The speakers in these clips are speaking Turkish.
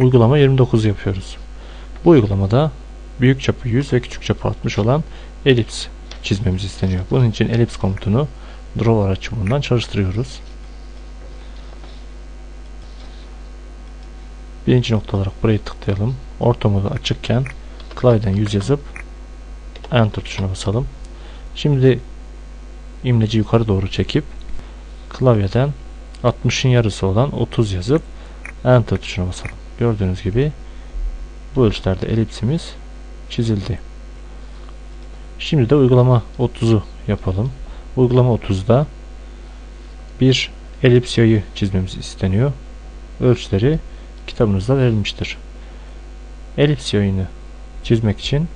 uygulama 29 yapıyoruz. Bu uygulamada büyük çapı 100 ve küçük çapı 60 olan elips çizmemiz isteniyor. Bunun için elips komutunu draw araç çubuğundan çalıştırıyoruz. Birinci nokta olarak burayı tıklayalım. Orta modu açıkken klavyeden 100 yazıp enter tuşuna basalım. Şimdi imleci yukarı doğru çekip klavyeden 60'ın yarısı olan 30 yazıp enter tuşuna basalım. Gördüğünüz gibi bu ölçülerde elipsimiz çizildi. Şimdi de uygulama 30'u yapalım. Uygulama 30'da bir elips yayı çizmemiz isteniyor. Ölçüleri kitabınızda verilmiştir. Elips yayını çizmek için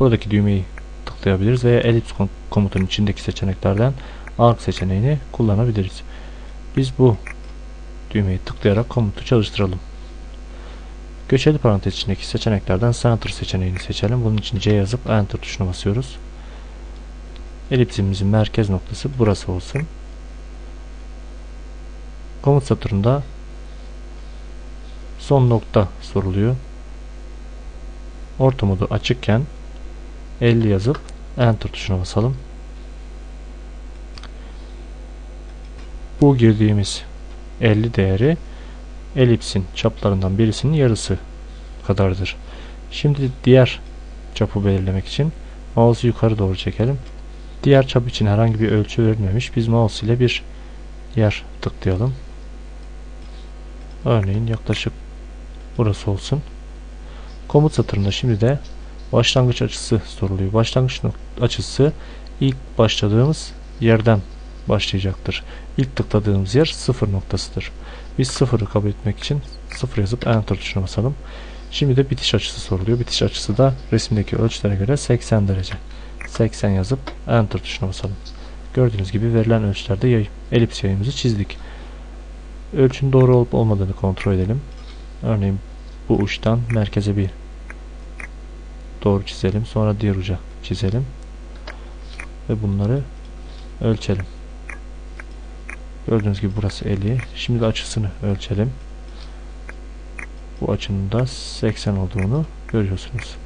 buradaki düğmeyi tıklayabiliriz veya elips kom- komutunun içindeki seçeneklerden arc seçeneğini kullanabiliriz. Biz bu düğmeyi tıklayarak komutu çalıştıralım. Göçeli parantez içindeki seçeneklerden center seçeneğini seçelim. Bunun için C yazıp enter tuşuna basıyoruz. Elipsimizin merkez noktası burası olsun. Komut satırında son nokta soruluyor. Orta modu açıkken 50 yazıp enter tuşuna basalım. Bu girdiğimiz 50 değeri elipsin çaplarından birisinin yarısı kadardır. Şimdi diğer çapı belirlemek için mouse'u yukarı doğru çekelim. Diğer çap için herhangi bir ölçü verilmemiş. Biz mouse ile bir yer tıklayalım. Örneğin yaklaşık burası olsun. Komut satırında şimdi de başlangıç açısı soruluyor. Başlangıç açısı ilk başladığımız yerden başlayacaktır. İlk tıkladığımız yer sıfır noktasıdır. Biz sıfırı kabul etmek için sıfır yazıp enter tuşuna basalım. Şimdi de bitiş açısı soruluyor. Bitiş açısı da resimdeki ölçülere göre 80 derece. 80 yazıp enter tuşuna basalım. Gördüğünüz gibi verilen ölçülerde yay, elips yayımızı çizdik. Ölçünün doğru olup olmadığını kontrol edelim. Örneğin bu uçtan merkeze bir doğru çizelim. Sonra diğer uca çizelim. Ve bunları ölçelim. Gördüğünüz gibi burası 50. Şimdi de açısını ölçelim. Bu açının da 80 olduğunu görüyorsunuz.